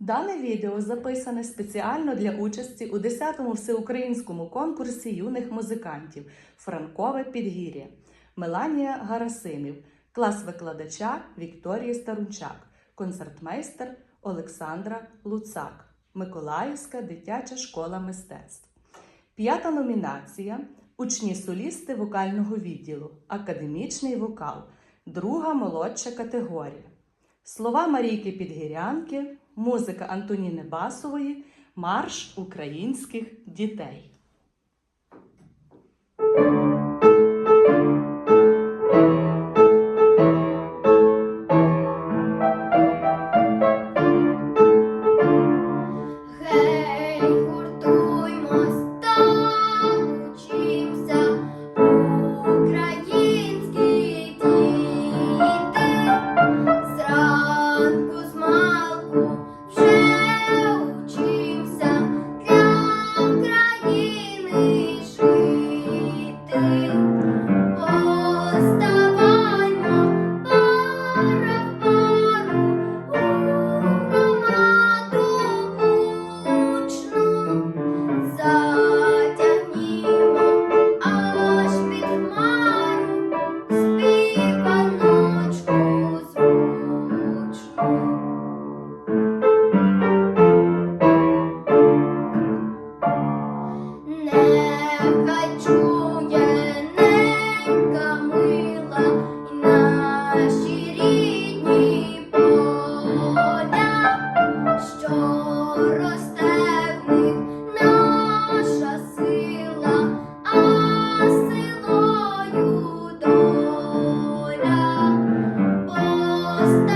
Дане відео записане спеціально для участі у 10-му всеукраїнському конкурсі юних музикантів Франкове підгір'я Меланія Гарасимів, клас викладача Вікторії Старунчак, концертмейстер Олександра Луцак, Миколаївська дитяча школа мистецтв. П'ята номінація учні солісти вокального відділу, академічний вокал, друга молодша категорія. Слова Марійки Підгірянки, музика Антоніни Басової, марш українських дітей. hasta